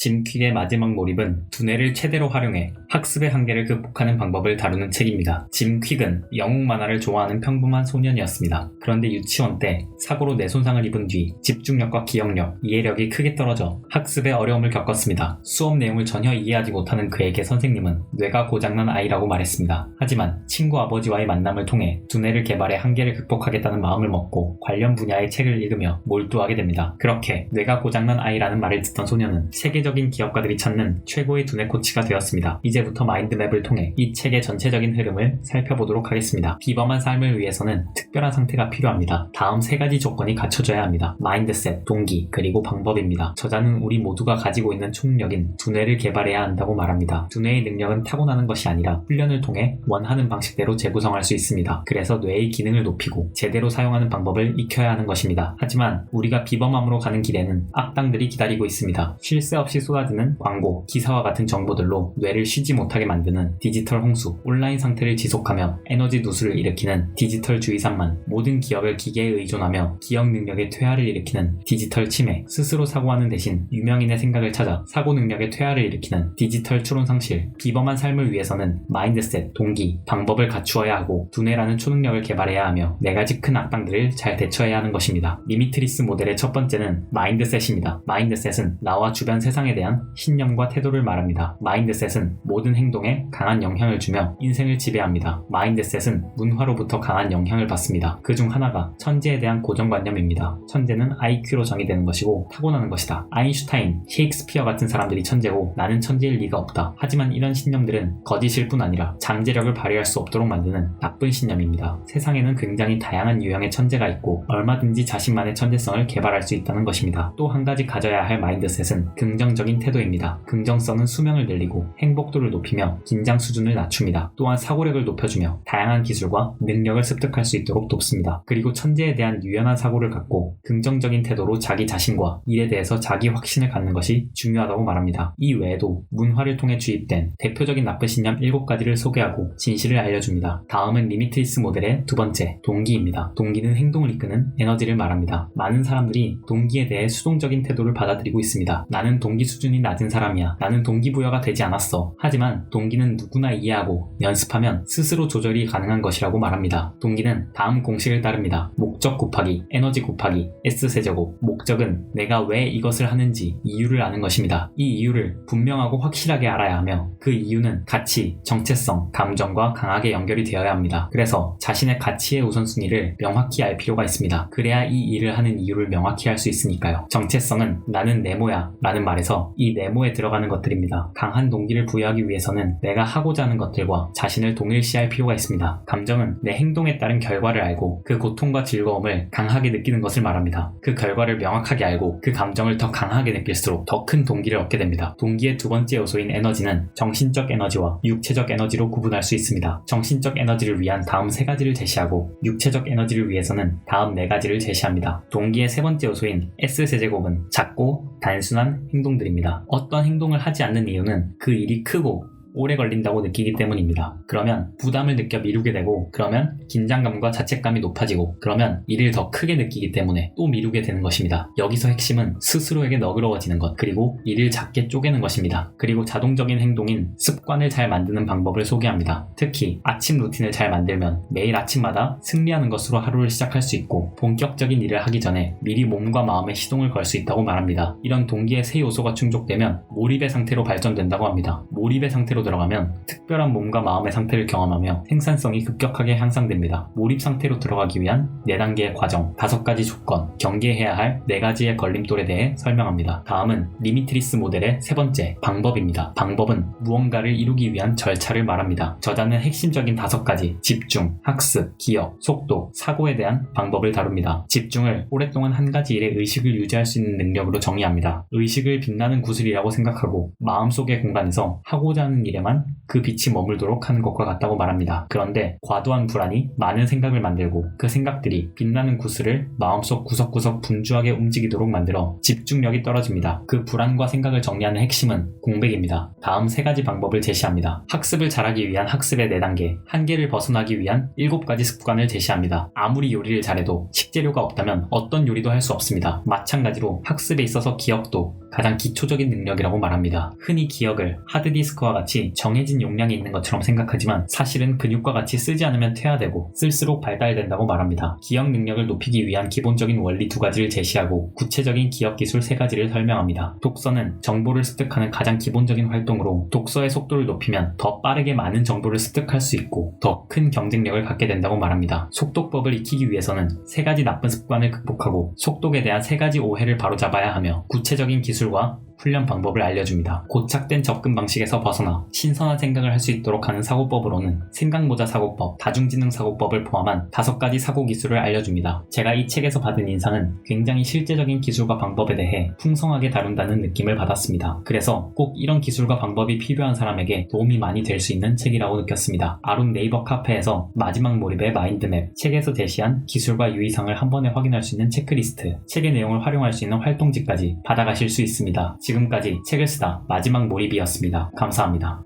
짐퀵의 마지막 몰입은 두뇌를 최대로 활용해 학습의 한계를 극복하는 방법을 다루는 책입니다. 짐퀵은 영웅 만화를 좋아하는 평범한 소년이었습니다. 그런데 유치원 때 사고로 뇌 손상을 입은 뒤 집중력과 기억력, 이해력이 크게 떨어져 학습에 어려움을 겪었습니다. 수업 내용을 전혀 이해하지 못하는 그에게 선생님은 뇌가 고장난 아이라고 말했습니다. 하지만 친구 아버지와의 만남을 통해 두뇌를 개발해 한계를 극복하겠다는 마음을 먹고 관련 분야의 책을 읽으며 몰두하게 됩니다. 그렇게 뇌가 고장난 아이라는 말을 듣던 소년은 세계적 인 기업가들이 찾는 최고의 두뇌 코치가 되었습니다. 이제부터 마인드맵을 통해 이 책의 전체적인 흐름을 살펴보도록 하겠습니다. 비범한 삶을 위해서는 특별한 상태가 필요합니다. 다음 세 가지 조건이 갖춰져야 합니다. 마인드셋, 동기, 그리고 방법입니다. 저자는 우리 모두가 가지고 있는 총력인 두뇌를 개발해야 한다고 말합니다. 두뇌의 능력은 타고나는 것이 아니라 훈련을 통해 원하는 방식대로 재구성할 수 있습니다. 그래서 뇌의 기능을 높이고 제대로 사용하는 방법을 익혀야 하는 것입니다. 하지만 우리가 비범함으로 가는 길에는 악당들이 기다리고 있습니다. 쉴 새 없이 쏟아지는 광고, 기사와 같은 정보들로 뇌를 쉬지 못하게 만드는 디지털 홍수, 온라인 상태를 지속하며 에너지 누수를 일으키는 디지털 주의산만, 모든 기업을 기계에 의존하며 기억 능력의 퇴화를 일으키는 디지털 치매, 스스로 사고하는 대신 유명인의 생각을 찾아 사고 능력의 퇴화를 일으키는 디지털 추론 상실, 비범한 삶을 위해서는 마인드셋, 동기, 방법을 갖추어야 하고 두뇌라는 초능력을 개발해야 하며 네 가지 큰 악당들을 잘 대처해야 하는 것입니다. 리미트리스 모델의 첫 번째는 마인드셋입니다. 마인드셋은 나와 주변 세상에 대한 신념과 태도를 말합니다. 마인드셋은 모든 행동에 강한 영향을 주며 인생을 지배합니다. 마인드셋은 문화로부터 강한 영향을 받습니다. 그 중 하나가 천재에 대한 고정관념입니다. 천재는 IQ로 정의되는 것이고 타고나는 것이다. 아인슈타인, 셰익스피어 같은 사람들이 천재고 나는 천재일 리가 없다. 하지만 이런 신념들은 거짓일 뿐 아니라 잠재력을 발휘할 수 없도록 만드는 나쁜 신념입니다. 세상에는 굉장히 다양한 유형의 천재가 있고 얼마든지 자신만의 천재성을 개발할 수 있다는 것입니다. 또 한 가지 가져야 할 마인드셋은 긍정적 인 태도입니다. 긍정성은 수명을 늘리고 행복도를 높이며 긴장 수준을 낮춥니다. 또한 사고력을 높여주며 다양한 기술과 능력을 습득할 수 있도록 돕습니다. 그리고 천재에 대한 유연한 사고를 갖고 긍정적인 태도로 자기 자신과 일에 대해서 자기 확신을 갖는 것이 중요하다고 말합니다. 이 외에도 문화를 통해 주입된 대표적인 나쁜 신념 7가지를 소개하고 진실을 알려줍니다. 다음은 리미트리스 모델의 두 번째, 동기입니다. 동기는 행동을 이끄는 에너지를 말합니다. 많은 사람들이 동기에 대해 수동적인 태도를 받아들이고 있습니다. 나는 동기 수준이 낮은 사람이야. 나는 동기부여가 되지 않았어. 하지만 동기는 누구나 이해하고 연습하면 스스로 조절이 가능한 것이라고 말합니다. 동기는 다음 공식을 따릅니다. 목적 곱하기 에너지 곱하기 S세제곱. 목적은 내가 왜 이것을 하는지 이유를 아는 것입니다. 이 이유를 분명하고 확실하게 알아야 하며 그 이유는 가치, 정체성, 감정과 강하게 연결이 되어야 합니다. 그래서 자신의 가치의 우선순위를 명확히 알 필요가 있습니다. 그래야 이 일을 하는 이유를 명확히 할 수 있으니까요. 정체성은 나는 네모야 라는 말에서 이 네모에 들어가는 것들입니다. 강한 동기를 부여하기 위해서는 내가 하고자 하는 것들과 자신을 동일시할 필요가 있습니다. 감정은 내 행동에 따른 결과를 알고 그 고통과 즐거움을 강하게 느끼는 것을 말합니다. 그 결과를 명확하게 알고 그 감정을 더 강하게 느낄수록 더 큰 동기를 얻게 됩니다. 동기의 두 번째 요소인 에너지는 정신적 에너지와 육체적 에너지로 구분할 수 있습니다. 정신적 에너지를 위한 다음 세 가지를 제시하고 육체적 에너지를 위해서는 다음 네 가지를 제시합니다. 동기의 세 번째 요소인 S세제곱은 작고 단순한 행동들입니다. 어떤 행동을 하지 않는 이유는 그 일이 크고 오래 걸린다고 느끼기 때문입니다. 그러면 부담을 느껴 미루게 되고 그러면 긴장감과 자책감이 높아지고 그러면 일을 더 크게 느끼기 때문에 또 미루게 되는 것입니다. 여기서 핵심은 스스로에게 너그러워지는 것 그리고 일을 작게 쪼개는 것입니다. 그리고 자동적인 행동인 습관을 잘 만드는 방법을 소개합니다. 특히 아침 루틴을 잘 만들면 매일 아침마다 승리하는 것으로 하루를 시작할 수 있고 본격적인 일을 하기 전에 미리 몸과 마음의 시동을 걸 수 있다고 말합니다. 이런 동기의 세 요소가 충족되면 몰입의 상태로 발전된다고 합니다. 몰입의 상태로 들어가면 특별한 몸과 마음의 상태를 경험하며 생산성이 급격하게 향상됩니다. 몰입 상태로 들어가기 위한 4단계의 과정, 5가지 조건, 경계해야 할 4가지의 걸림돌에 대해 설명합니다. 다음은 리미트리스 모델의 세 번째, 방법입니다. 방법은 무언가를 이루기 위한 절차를 말합니다. 저자는 핵심적인 5가지, 집중, 학습, 기억, 속도, 사고에 대한 방법을 다룹니다. 집중을 오랫동안 한 가지 일에 의식을 유지할 수 있는 능력으로 정의합니다. 의식을 빛나는 구슬이라고 생각하고 마음속의 공간에서 하고자 하는 일에만 그 빛이 머물도록 하는 것과 같다고 말합니다. 그런데 과도한 불안이 많은 생각을 만들고 그 생각들이 빛나는 구슬을 마음속 구석구석 분주하게 움직이도록 만들어 집중력이 떨어집니다. 그 불안과 생각을 정리하는 핵심은 공백입니다. 다음 세 가지 방법을 제시합니다. 학습을 잘하기 위한 학습의 4단계, 한계를 벗어나기 위한 7가지 습관을 제시합니다. 아무리 요리를 잘해도 식재료가 없다면 어떤 요리도 할 수 없습니다. 마찬가지로 학습에 있어서 기억도 가장 기초적인 능력이라고 말합니다. 흔히 기억을 하드디스크와 같이 용량이 있는 것처럼 생각하지만 사실은 근육과 같이 쓰지 않으면 퇴화되고 쓸수록 발달된다고 말합니다. 기억 능력을 높이기 위한 기본적인 원리 두 가지를 제시하고 구체적인 기억 기술 세 가지를 설명합니다. 독서는 정보를 습득하는 가장 기본적인 활동으로 독서의 속도를 높이면 더 빠르게 많은 정보를 습득할 수 있고 더 큰 경쟁력을 갖게 된다고 말합니다. 속독법을 익히기 위해서는 세 가지 나쁜 습관을 극복하고 속독에 대한 세 가지 오해를 바로잡아야 하며 구체적인 기술과 훈련 방법을 알려줍니다. 고착된 접근 방식에서 벗어나 신선한 생각을 할 수 있도록 하는 사고법으로는 생각모자 사고법, 다중지능 사고법을 포함한 다섯 가지 사고 기술을 알려줍니다. 제가 이 책에서 받은 인상은 굉장히 실제적인 기술과 방법에 대해 풍성하게 다룬다는 느낌을 받았습니다. 그래서 꼭 이런 기술과 방법이 필요한 사람에게 도움이 많이 될 수 있는 책이라고 느꼈습니다. 아론 네이버 카페에서 마지막 몰입의 마인드맵, 책에서 제시한 기술과 유의사항을 한 번에 확인할 수 있는 체크리스트, 책의 내용을 활용할 수 있는 활동지까지 받아가실 수 있습니다. 지금까지 책을 쓰다 마지막 몰입이었습니다. 감사합니다.